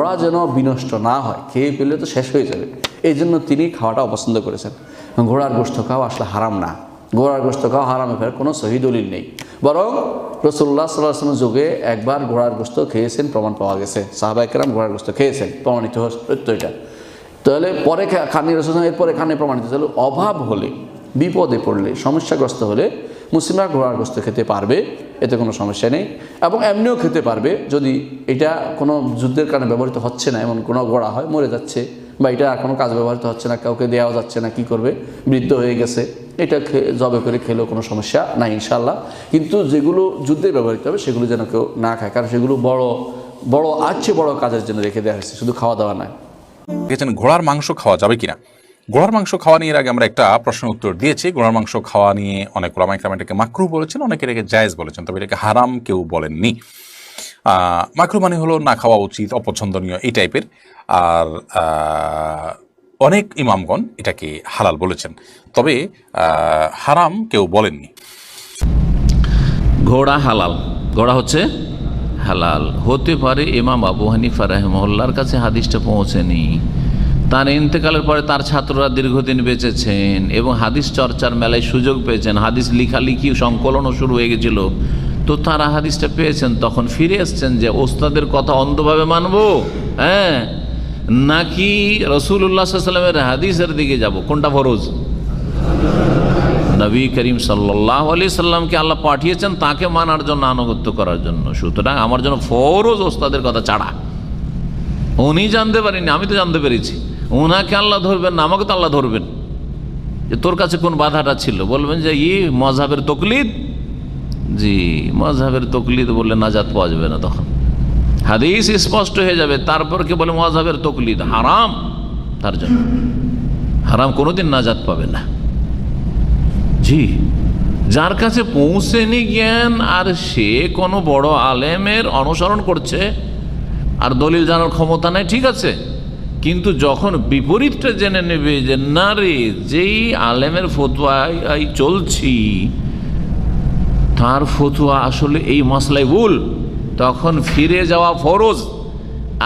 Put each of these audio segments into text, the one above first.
ঘোড়া যেন বিনষ্ট না হয়, খেয়ে পেলে তো শেষ হয়ে যাবে। এই জন্য তিনি খাওয়াটা অপছন্দ করেছেন। ঘোড়ার গোষ্ঠ খাওয়া আসলে হারাম না। ঘোড়ার গোষ্ঠ খাওয়া হারামে ফেরার কোনো সহি দলিল নেই। বরং রসুল্লাহ সাল্লাহ যুগে একবার ঘোড়ার গোষ্ঠ খেয়েছেন, প্রমাণ পাওয়া গেছে। সাহাবাইকেরাম ঘোড়ার গোস্ত খেয়েছেন, প্রমাণিত সত্য এটা তাহলে পরে খানি রসুল এরপরে খানে প্রমাণিত। তাহলে অভাব হলে বিপদে পড়লে, সমস্যাগ্রস্ত হলে মুসলিমরা ঘোড়ার গোস্ত খেতে পারবে, এতে কোনো সমস্যা নেই। এবং এমনিও খেতে পারবে, যদি এটা কোনো যুদ্ধের কারণে ব্যবহৃত হচ্ছে না, এমন কোনো ঘোড়া হয়, মরে যাচ্ছে, বা এটা আর কোনো কাজ ব্যবহৃত হচ্ছে না, কাউকে দেওয়া যাচ্ছে না, কি করবে? বৃদ্ধ হয়ে গেছে, এটা জবে করে খেলেও কোনো সমস্যা নাই ইনশাল্লাহ কিন্তু যেগুলো যুদ্ধে ব্যবহৃত হবে, সেগুলো যেন কেউ না খায়, কারণ সেগুলো বড় বড় আছে বড় কাজের জন্য রেখে দেওয়া হয়েছে, শুধু খাওয়া দাওয়া নয়। দেখেছেন, ঘোড়ার মাংস খাওয়া যাবে কিনা? ঘোড়ার মাংস খাওয়া নিয়ে আগে আমরা একটা প্রশ্ন উত্তর দিয়েছি। ঘোড়ার মাংস খাওয়া নিয়ে অনেক ওলামা এটাকে মাকরু বলেছেন, অনেকে এটাকে জায়েজ বলেছেন, তবে এটাকে হারাম কেউ বলেননি। মাকরু মানে হলো না খাওয়া উচিত, অপছন্দনীয় এই টাইপের। আর অনেক ইমামগণ এটাকে হালাল বলেছেন, তবে হারাম কেউ বলেননি। ঘোড়া হালাল। ঘোড়া হচ্ছে হালাল। হতে পারে ইমাম আবু হানিফা রহমল্লার কাছে হাদিসটা পৌঁছেনি। তার ইন্তেকালের পরে তার ছাত্ররা দীর্ঘদিন বেঁচেছেন এবং হাদিস চর্চার মেলায় সুযোগ পেয়েছেন। হাদিস লিখালিখি সংকলনও শুরু হয়ে গেছিল। তো তারা হাদিসটা পেয়েছেন, তখন ফিরে এসছেন যে, ওস্তাদের কথা অন্ধভাবে মানবো? হ্যাঁ। নাকি রসুল্লাহ সাল্লামের হাদিসের দিকে যাব? কোনটা ফরজ? নবী করিম সাল্লাহ আলি সাল্লামকে আল্লাহ পাঠিয়েছেন তাকে মানার জন্য আনুগত্য করার জন্য। সুতরাং আমার জন্য ফরজ ওস্তাদের কথা ছাড়া। উনি জানতে পারিনি আমি তো জানতে পেরেছি। ওনাকে আল্লাহ ধরবেন না, আমাকে তো আল্লাহ ধরবেন। যে তোর কাছে কোন বাধাটা ছিল? বলবেন যে, ই মজাবের তকলিদ? জি মজাবের তকলিদ বললে নাজাত পাওয়া যাবে না তখন। হাদিস স্পষ্ট হয়ে যাবে, তারপর কে বলে মজাবের তকলিদ? হারাম তার জন্য। হারাম কোনোদিন নাজাত পাবে না। জি, যার কাছে পৌঁছেনি জ্ঞান, আর সে কোনো বড় আলেমের অনুসরণ করছে, আর দলিল জানার ক্ষমতা নেই, ঠিক আছে। কিন্তু যখন বিপরীতটা জেনে নেবে যে, না রে, যেই আলেমের ফতুয়ায় এই চলছি, তার ফতুয়া আসলে এই মশলাই ভুল। তখন ফিরে যাওয়া ফরজ।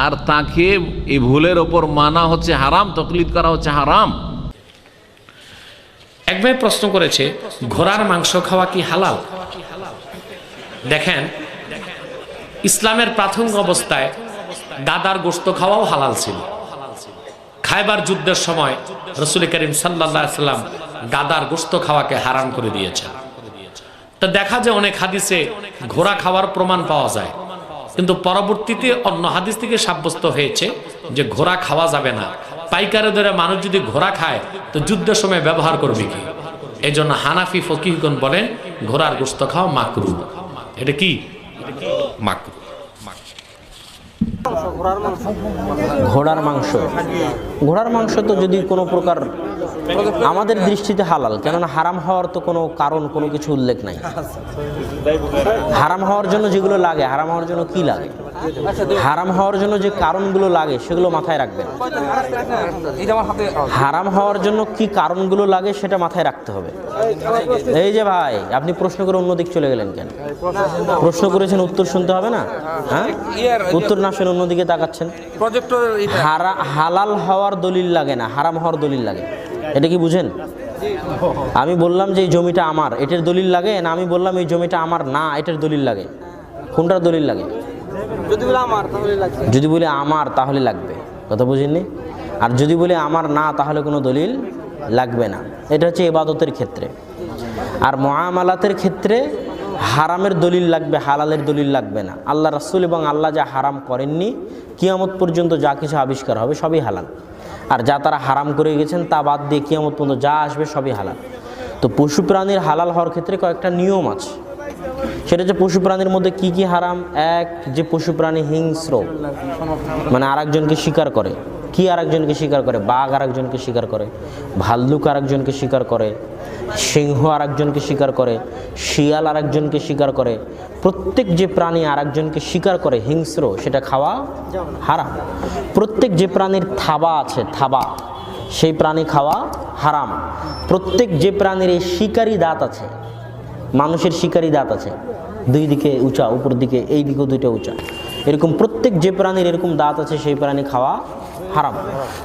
আর তাকে এই ভুলের ওপর মানা হচ্ছে হারাম, তকলিদ করা হচ্ছে হারাম। এক ভাই প্রশ্ন করেছে, ঘোড়ার মাংস খাওয়া কি হালাল? দেখেন, ইসলামের প্রাথমিক অবস্থায় দাদার গোস্ত খাওয়াও হালাল ছিল। খাইবার যুদ্ধের সময় রসুল করিম সাল্লাম গাদার গোস্ত খাওয়াকে হারাম করে দিয়েছেন। তা দেখা যায় অনেক হাদিসে ঘোড়া খাওয়ার প্রমাণ পাওয়া যায়। কিন্তু পরবর্তীতে অন্য হাদিস থেকে সাব্যস্ত হয়েছে যে ঘোড়া খাওয়া যাবে না। পাইকারে ধরে মানুষ যদি ঘোড়া খায়, তো যুদ্ধের সময় ব্যবহার করবে কি? এই জন্য হানাফি ফকিহগণ বলেন, ঘোড়ার গোস্ত খাওয়া মাকরু এটা কি? মাকরু ঘোড়ার মাংস। ঘোড়ার মাংস তো যদি কোনো প্রকার আমাদের দৃষ্টিতে হালাল, কেননা হারাম হওয়ার তো কোনো কারণ, কোনো কিছু উল্লেখ নাই। হারাম হওয়ার জন্য যেগুলো লাগে, হারাম হওয়ার জন্য কি লাগে? হারাম হওয়ার জন্য যে কারণগুলো লাগে সেগুলো মাথায় রাখবেন। হারাম হওয়ার জন্য কি কারণগুলো লাগে সেটা মাথায় রাখতে হবে। এই যে ভাই আপনি প্রশ্ন করে অন্যদিক চলে গেলেন কেন? প্রশ্ন করেছেন উত্তর শুনতে হবে না? হ্যাঁ? উত্তর না শুনে অন্যদিকে তাকাচ্ছেন। হারা হালাল হওয়ার দলিল লাগে না হারাম হওয়ার দলিল লাগে। এটা কি বুঝেন? আমি বললাম যে এই জমিটা আমার এটার দলিল লাগে না আমি বললাম এই জমিটা আমার না এটার দলিল লাগে। কোনটার দলিল লাগে? যদি বলি আমার, তাহলে লাগবে। কথা বুঝিনি আর যদি বলি আমার না, তাহলে কোনো দলিল লাগবে না। এটা হচ্ছে এবাদতের ক্ষেত্রে। আর মহামালাতের ক্ষেত্রে হারামের দলিল লাগবে, হালালের দলিল লাগবে না। আল্লাহ রাসুল এবং আল্লাহ যা হারাম করেননি, কিয়ামত পর্যন্ত যা কিছু আবিষ্কার হবে সবই হালাল। আর যা তারা হারাম করে গেছেন, তা বাদ দিয়ে কিয়ামত পর্যন্ত যা আসবে সবই হালাল। তো পশু প্রাণীর হালাল হওয়ার ক্ষেত্রে কয়েকটা নিয়ম আছে। সেটা হচ্ছে পশু প্রাণীর মধ্যে কি কি হারাম? এক, যে পশু প্রাণী হিংস্র মানে আরেকজনকে শিকার করে। কি আরেকজনকে শিকার করে? বাঘ আরেকজনকে শিকার করে, ভাল্লুক আরেকজনকে শিকার করে, সিংহ আরেকজনকে শিকার করে, শিয়াল আরেকজনকে শিকার করে। প্রত্যেক যে প্রাণী আরেকজনকে শিকার করে, হিংস্র, সেটা খাওয়া হারাম। প্রত্যেক যে প্রাণীর থাবা আছে, থাবা, সেই প্রাণী খাওয়া হারাম। প্রত্যেক যে প্রাণীর এই শিকারী দাঁত আছে মানুষের শিকারী দাঁত আছে। দুই দিকে উঁচা, উপর দিকে এই দিকেও দুইটা উঁচা। এরকম প্রত্যেক যে প্রাণীর এরকম দাঁত আছে, সেই প্রাণী খাওয়া হারাম।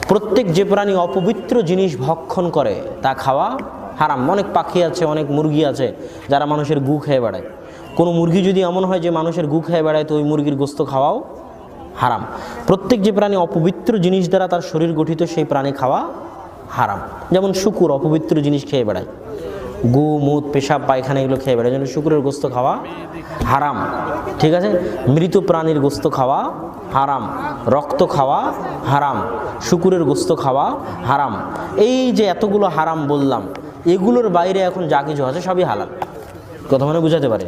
প্রত্যেক যে প্রাণী অপবিত্র জিনিস ভক্ষণ করে, তা খাওয়া হারাম। অনেক পাখি আছে, অনেক মুরগি আছে, যারা মানুষের গু খেয়ে বেড়ায়। কোনো মুরগি যদি এমন হয় যে মানুষের গু খেয়ে বেড়ায়, তো ওই মুরগির গোস্ত খাওয়াও হারাম। প্রত্যেক যে প্রাণী অপবিত্র জিনিস দ্বারা তার শরীর গঠিত, সেই প্রাণী খাওয়া হারাম। যেমন শুকুর, অপবিত্র জিনিস খেয়ে বেড়ায়। গু, মুত, পেশাব, পায়খানা এগুলো খেয়ে বেড়ায়। যেন শুকুরের গোস্ত খাওয়া হারাম, ঠিক আছে? মৃত প্রাণীর গোস্ত খাওয়া হারাম, রক্ত খাওয়া হারাম, শুকুরের গোস্ত খাওয়া হারাম। এই যে এতগুলো হারাম বললাম, এগুলোর বাইরে এখন যা কিছু আছে সবই হালাল। কথা মানে বুঝাতে পারে?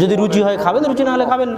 যদি রুচি হয় খাবেন, রুচি না হলে খাবেন।